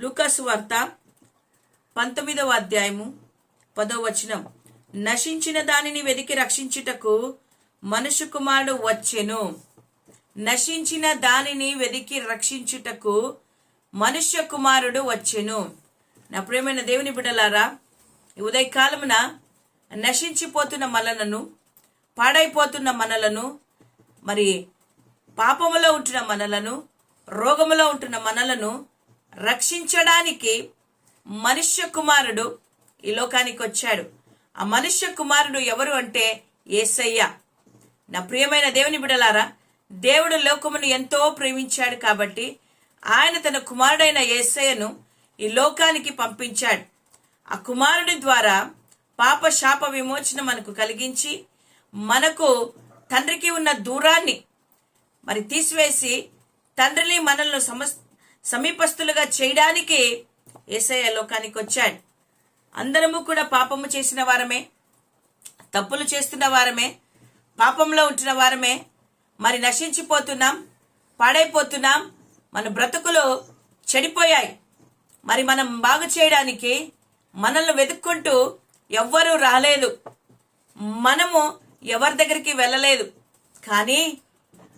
లూకాసు వార్త పంతొమ్మిదవ అధ్యాయము పదో వచనం. నశించిన దానిని వెదికి రక్షించుటకు మనుషు కుమారుడు వచ్చెను. నశించిన దానిని వెదికి రక్షించుటకు మనుష్య కుమారుడు వచ్చెను. నా ప్రేమైన దేవుని బిడలారా ఉదయకాలమున నశించిపోతున్న మనలను పాడైపోతున్న మనలను మరి పాపములో ఉంటున్న మనలను రోగములో ఉంటున్న మనలను రక్షించడానికి మనుష్య కుమారుడు ఈ లోకానికి వచ్చాడు. ఆ మనుష్య కుమారుడు ఎవరు అంటే ఏసయ్య. నా ప్రియమైన దేవుని బిడలారా దేవుడు లోకమును ఎంతో ప్రేమించాడు కాబట్టి ఆయన తన కుమారుడైన ఏసయ్యను ఈ లోకానికి పంపించాడు. ఆ కుమారుడి ద్వారా పాప శాప విమోచన మనకు కలిగించి మనకు తండ్రికి ఉన్న దూరాన్ని మరి తీసివేసి తండ్రిని మనల్ని సమ సమీపస్తులుగా చేయడానికి ఏసయ్య లోకానికి వచ్చాడు. అందరము కూడా పాపము చేసిన వారమే తప్పులు చేస్తున్న వారమే పాపంలో ఉంటున్న వారమే మరి నశించిపోతున్నాం పాడైపోతున్నాం మన బ్రతుకులు చెడిపోయాయి. మరి మనం బాగు చేయడానికి మనల్ని వెతుక్కుంటూ ఎవ్వరూ రాలేదు. మనము ఎవరి దగ్గరికి వెళ్ళలేదు. కానీ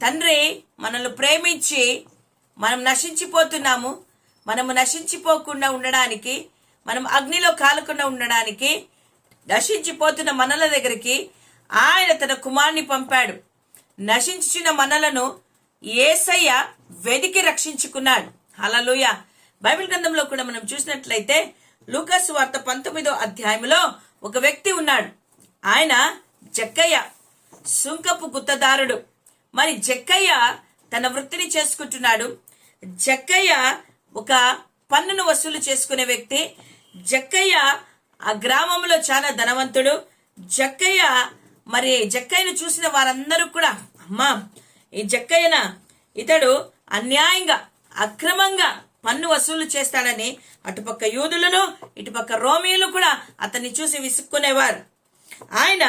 తండ్రి మనల్ని ప్రేమించి మనం నశించిపోతున్నాము మనము నశించిపోకుండా ఉండడానికి మనం అగ్నిలో కాలకుండా ఉండడానికి నశించిపోతున్న మనల దగ్గరికి ఆయన తన కుమారుని పంపాడు. నశించిన మనలను ఏసయ్య వెదికి రక్షించుకున్నాడు. హలలుయ బైబిల్ గ్రంథంలో కూడా మనం చూసినట్లయితే లూకస్ వార్త పంతొమ్మిదో అధ్యాయంలో ఒక వ్యక్తి ఉన్నాడు. ఆయన జక్కయ్య సుంకపు గుత్తదారుడు. మరి జక్కయ్య తన వృత్తిని చేసుకుంటున్నాడు. జక్కయ్య ఒక పన్నును వసూలు చేసుకునే వ్యక్తి. జక్కయ్య ఆ గ్రామంలో చాలా ధనవంతుడు. జక్కయ్య మరి జక్కయ్యను చూసిన వారందరూ కూడా అమ్మా ఈ జక్కయ్యన ఇతడు అన్యాయంగా అక్రమంగా పన్ను వసూలు చేస్తాడని అటుపక్క యూదులను ఇటుపక్క రోమియోలు కూడా అతన్ని చూసి విసుక్కునేవారు. ఆయన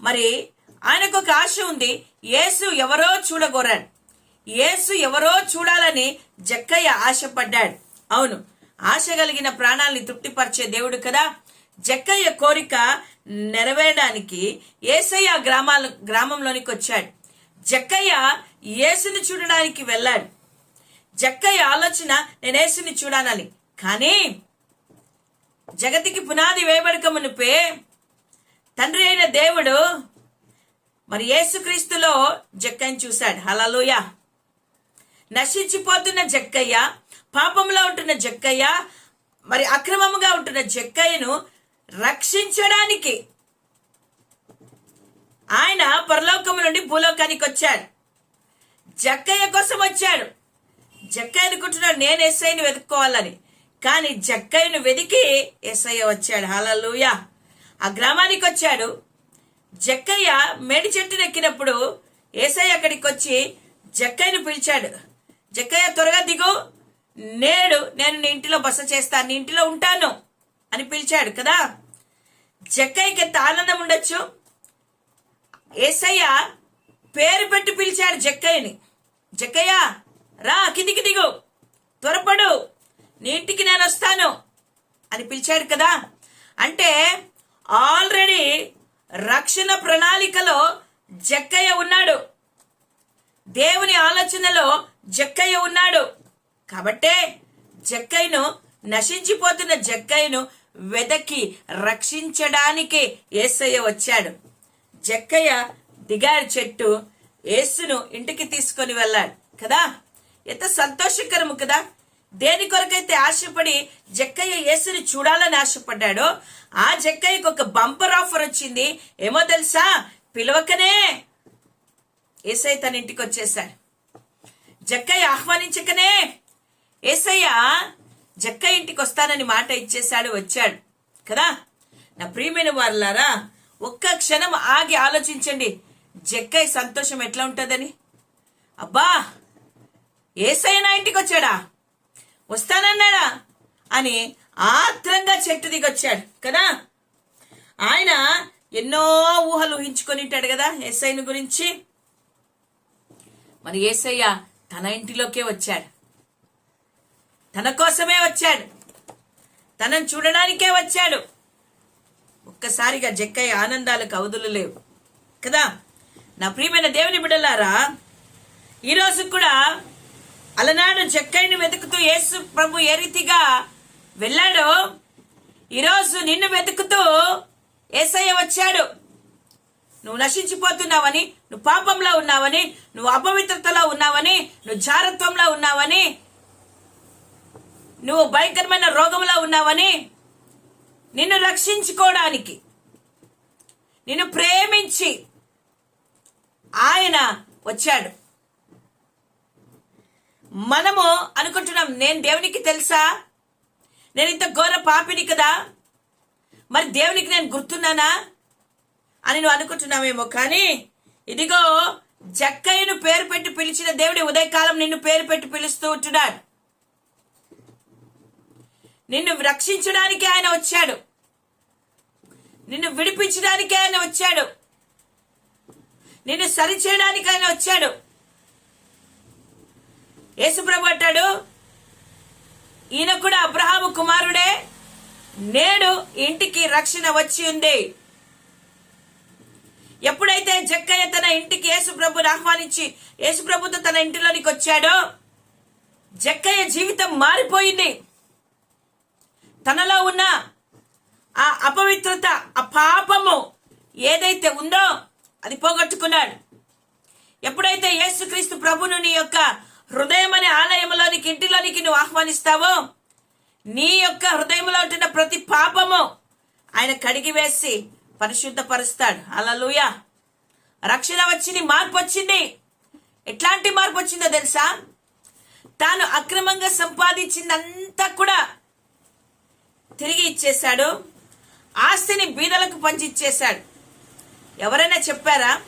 మరి ఆయనకు ఒక ఆశ ఉంది. యేసు ఎవరో చూడగోరాడు. యేసు ఎవరో చూడాలని జక్కయ్య ఆశపడ్డాడు. అవును ఆశ కలిగిన ప్రాణాల్ని తృప్తిపరిచే దేవుడు కదా. జక్కయ్య కోరిక నెరవేరడానికి ఏసయ్య గ్రామాల గ్రామంలోనికి వచ్చాడు. జక్కయ్య యేసుని చూడడానికి వెళ్ళాడు. జక్కయ్య ఆలోచన నేను యేసుని చూడాలని. కానీ జగతికి పునాది వేయబడక మునిపే తండ్రి అయిన దేవుడు మరి యేసుక్రీస్తులో జక్కని చూశాడు. హలలుయా నశించిపోతున్న జక్కయ్య పాపంలో ఉంటున్న జక్కయ్య మరి అక్రమముగా ఉంటున్న జక్కయ్యను రక్షించడానికి ఆయన పరలోకము నుండి భూలోకానికి వచ్చాడు. జక్కయ్య కోసం వచ్చాడు. జక్కయ్య అనుకుంటున్నాడు నేను ఎస్ఐని వెతుక్కోవాలని. కానీ జక్కయ్యను వెతికి ఎస్ఐ వచ్చాడు. హలలుయా ఆ గ్రామానికి వచ్చాడు. జక్కయ్య మేడి చెట్టు ఎక్కినప్పుడు ఏసై అక్కడికి వచ్చి జక్కయ్యను పిలిచాడు. జక్కయ్య త్వరగా దిగు. నేడు నేను నీ ఇంటిలో బస చేస్తాను నీ ఇంటిలో ఉంటాను అని పిలిచాడు కదా. జక్కయ్యకి ఎంత ఆనందం ఉండొచ్చు? ఏసయ్య పేరు పెట్టి పిలిచాడు జక్కయ్యని. జక్కయ్య రా కిందికి దిగు. త్వరపడు. నీ ఇంటికి నేను వస్తాను అని పిలిచాడు కదా. అంటే ఆల్రెడీ రక్షణ ప్రణాళికలో జక్కయ్య ఉన్నాడు. దేవుని ఆలోచనలో జక్కయ్య ఉన్నాడు. కాబట్టే జక్కయ్యను నశించిపోతున్న జక్కయ్యను వెదకి రక్షించడానికి ఏసయ్య వచ్చాడు. జక్కయ్య దిగాడు చెట్టు ఏసును ఇంటికి తీసుకొని వెళ్ళాడు. కదా? ఎంత సంతోషకరము కదా? దేని కొరకైతే ఆశపడి జక్కయ్య యేసుని చూడాలని ఆశపడ్డాడో ఆ జక్కయ్యకు ఒక బంపర్ ఆఫర్ వచ్చింది. ఏమో తెలుసా? పిలవకనే. ఏసై తన ఇంటికి వచ్చేసాడు జక్కయ్య ఆహ్వానించకనే. ఏసయ్య జక్క ఇంటికి వస్తానని మాట ఇచ్చేశాడు వచ్చాడు. కదా? నా ప్రియమైన వారులారా ఒక్క క్షణం ఆగి ఆలోచించండి. జక్కయ్య సంతోషం ఎట్లా ఉంటుందని? అబ్బా ఏసయ్య నా ఇంటికి వచ్చాడా వస్తానన్నాడా? అని ఆత్రంగా చెట్టు దిగొచ్చాడు కదా? ఆయన ఎన్నో ఊహలు ఊహించుకొని ఉంటాడు కదా ఏసైని గురించి. మరి ఏసయ్య తన ఇంటిలోకే వచ్చాడు. తన కోసమే వచ్చాడు. తనను చూడడానికే వచ్చాడు. ఒక్కసారిగా జక్కయ్య ఆనందాలకు అవధులు లేవు. కదా? నా ప్రియమైన దేవుని బిడలారా ఈరోజు కూడా అలనాడు జక్కయ్యను వెతుకుతూ యేసు ప్రభు ఏ రీతిగా వెళ్ళాడో ఈరోజు నిన్ను వెతుకుతూ ఏసయ్య వచ్చాడు. నువ్వు నశించిపోతున్నావని నువ్వు పాపంలో ఉన్నావని నువ్వు అపవిత్రతలో ఉన్నావని నువ్వు జారత్వంలో ఉన్నావని నువ్వు భయంకరమైన రోగంలో ఉన్నావని నిన్ను రక్షించుకోవడానికి నిన్ను ప్రేమించి ఆయన వచ్చాడు. మనము అనుకుంటున్నాం నేను దేవునికి తెలుసా? నేను ఇంత ఘోర పాపిని కదా? మరి దేవునికి నేను గుర్తున్నానా? అని నువ్వు అనుకుంటున్నావేమో కానీ ఇదిగో జక్కయ్యను పేరు పెట్టి పిలిచిన దేవుడి ఉదయకాలం నిన్ను పేరు పెట్టి పిలుస్తూ ఉంటున్నాడు. నిన్ను రక్షించడానికి ఆయన వచ్చాడు. నిన్ను విడిపించడానికి ఆయన వచ్చాడు. నిన్ను సరిచేయడానికి ఆయన వచ్చాడు. యేసుప్రభు అంటాడు ఈయన కూడా అబ్రహాము కుమారుడే నేడు ఇంటికి రక్షణ వచ్చి ఉంది. ఎప్పుడైతే జక్కయ్య తన ఇంటికి యేసుప్రభుని ఆహ్వానించి యేసుప్రభుతో తన ఇంటిలోనికి వచ్చాడో జక్కయ్య జీవితం మారిపోయింది. తనలో ఉన్న ఆ అపవిత్రత ఆ పాపము ఏదైతే ఉందో అది పోగొట్టుకున్నాడు. ఎప్పుడైతే యేసుక్రీస్తు ప్రభును నీ యొక్క హృదయం అనే ఆలయంలోనికి ఇంటిలోనికి నువ్వు ఆహ్వానిస్తావో నీ యొక్క హృదయంలో ఉంటున్న ప్రతి పాపము ఆయన కడిగివేసి పరిశుద్ధపరుస్తాడు. అలలుయ రక్షణ వచ్చింది మార్పు వచ్చింది. ఎట్లాంటి మార్పు వచ్చిందో తెలుసా? తాను అక్రమంగా సంపాదించిందంతా కూడా తిరిగి ఇచ్చేశాడు. ఆస్తిని బీదలకు పంచిచ్చేశాడు ఎవరైనా చెప్పారా?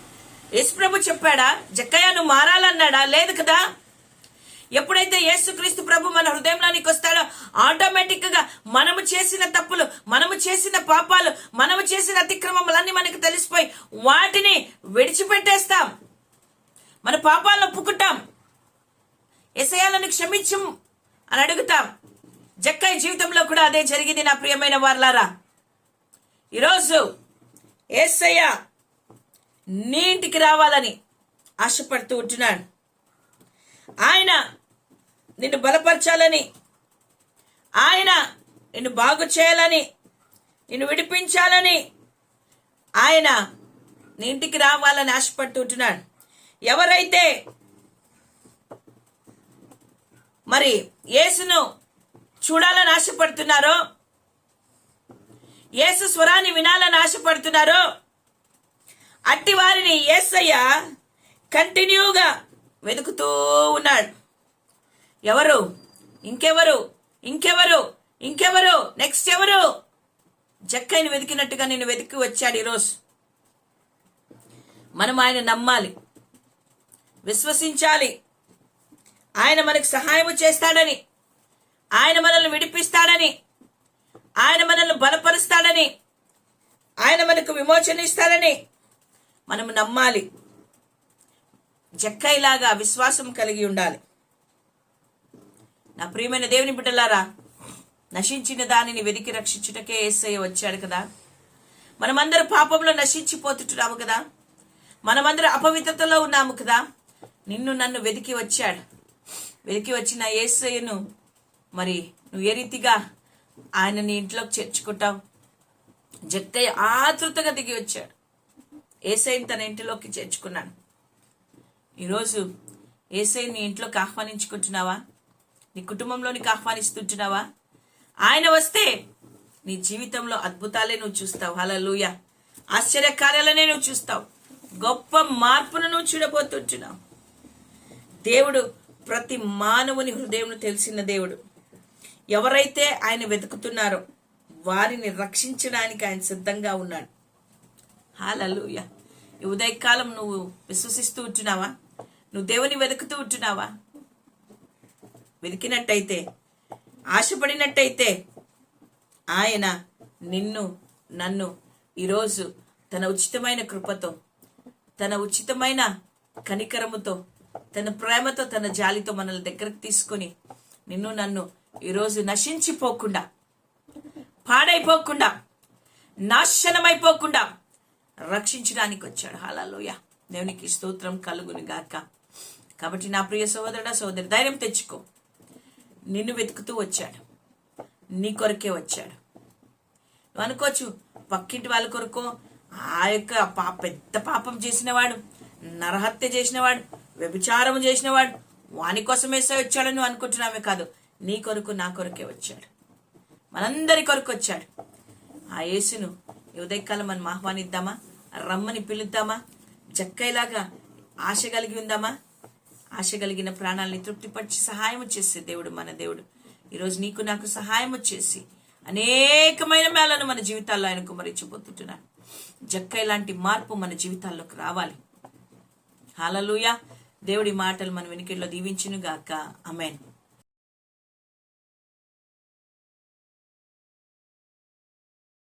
యేసుప్రభు చెప్పాడా? జక్కయ్య నువ్వు మారాలన్నాడా? లేదు కదా? ఎప్పుడైతే యేసుక్రీస్తు ప్రభు మన హృదయంలోనికి వస్తాడో ఆటోమేటిక్గా మనము చేసిన తప్పులు మనము చేసిన పాపాలు మనము చేసిన అతిక్రమములన్నీ మనకు తెలిసిపోయి వాటిని విడిచిపెట్టేస్తాం. మన పాపాలను ఒప్పుకుంటాం. ఎసయాలను క్షమించం అని అడుగుతాం. జక్కయ్య జీవితంలో కూడా అదే జరిగింది నా ప్రియమైన వార్లారా. ఈరోజు ఏసయ్య నీ ఇంటికి రావాలని ఆశపడుతూ ఉంటున్నాడు. ఆయన నిన్ను బలపరచాలని. ఆయన నిన్ను బాగు చేయాలని నిన్ను విడిపించాలని ఆయన నీ ఇంటికి రావాలని ఆశపడుతుంటున్నాడు ఎవరైతే మరి యేసును చూడాలని ఆశపడుతున్నారో యేసు స్వరాన్ని వినాలని ఆశపడుతున్నారో అట్టి వారిని ఏసయ్య కంటిన్యూగా వెతుకుతూ ఉన్నాడు. ఎవరు? ఇంకెవరు? ఇంకెవరు? ఇంకెవరు? నెక్స్ట్ ఎవరు? జక్కైని వెతికినట్టుగా నేను వెతికి వచ్చాడు ఈరోజు. మనం ఆయన నమ్మాలి. విశ్వసించాలి. ఆయన మనకు సహాయం చేస్తాడని. ఆయన మనల్ని విడిపిస్తాడని. ఆయన మనల్ని బలపరుస్తాడని. ఆయన మనకు విమోచన ఇస్తాడని మనం నమ్మాలి. జక్కైలాగా విశ్వాసం కలిగి ఉండాలి. నా ప్రియమైన దేవుని బిడ్డలారా నశించిన దానిని వెదికి రక్షించుటకే ఏసయ్య వచ్చాడు కదా. మనమందరం పాపంలో నశించిపోతుంటున్నాము కదా. మనమందరం అపవిత్రతలో ఉన్నాము కదా. నిన్ను నన్ను వెతికి వచ్చాడు. వెతికి వచ్చిన ఏసయ్యను మరి నువ్వు ఏ రీతిగా ఆయన నీ ఇంట్లోకి చేర్చుకుంటావు? జక్కయ్య ఆతృతగా దిగి వచ్చాడు. ఏసైని తన ఇంటిలోకి చేర్చుకున్నాను. ఈరోజు ఏసైని ఇంట్లోకి ఆహ్వానించుకుంటున్నావా? నీ కుటుంబంలోనికి ఆహ్వానిస్తుంటున్నావా? ఆయన వస్తే నీ జీవితంలో అద్భుతాలే నువ్వు చూస్తావు. హలలుయ ఆశ్చర్య కార్యాలనే నువ్వు చూస్తావు. గొప్ప మార్పును నువ్వు చూడబోతుంటున్నావు. దేవుడు ప్రతి మానవుని హృదయం తెలిసిన దేవుడు. ఎవరైతే ఆయన వెతుకుతున్నారో వారిని రక్షించడానికి ఆయన సిద్ధంగా ఉన్నాడు. హాలూయ ఉదయకాలం నువ్వు విశ్వసిస్తూ ఉంటున్నావా? నువ్వు దేవుని వెతుకుతూ ఉంటున్నావా? వెతికినట్టయితే ఆశపడినట్టయితే ఆయన నిన్ను నన్ను ఈరోజు తన ఉచితమైన కృపతో తన ఉచితమైన కనికరముతో తన ప్రేమతో తన జాలితో మనల్ని దగ్గరకు తీసుకొని నిన్ను నన్ను ఈరోజు నశించిపోకుండా పాడైపోకుండా నాశనమైపోకుండా రక్షించడానికి వచ్చాడు. హాలలోయ దేవునికి స్తోత్రం కలుగుని గాక కాబట్టి నా ప్రియ సోదరుడ సోదరి ధైర్యం తెచ్చుకో. నిన్ను వెతుకుతూ వచ్చాడు. నీ కొరకే వచ్చాడు. నువ్వు అనుకోవచ్చు పక్కింటి వాళ్ళ కొరకో ఆ యొక్క పా పెద్ద పాపం చేసినవాడు నరహత్య చేసినవాడు వ్యభిచారం చేసినవాడు వాని కోసం వేసే వచ్చాడని నువ్వు అనుకుంటున్నామే కాదు. నీ కొరకు నా కొరకే వచ్చాడు. మనందరి కొరకు వచ్చాడు. ఆ యేసును ఉదయకాలం మనం ఆహ్వానిద్దామా? రమ్మని పిలుద్దామా? జక్కైలాగా ఆశ కలిగి ఉందామా? ఆశ కలిగిన ప్రాణాలని తృప్తిపరిచి సహాయం చేసే దేవుడు మన దేవుడు. ఈరోజు నీకు నాకు సహాయం చేసి అనేకమైన మేళను మన జీవితాల్లో ఆయన కుమరించబోతుంటున్నాను జక్క లాంటి మార్పు మన జీవితాల్లోకి రావాలి. హాలలుయా. దేవుడి మాటలు మన వెనుకల్లో దీవించును గాక అమెన్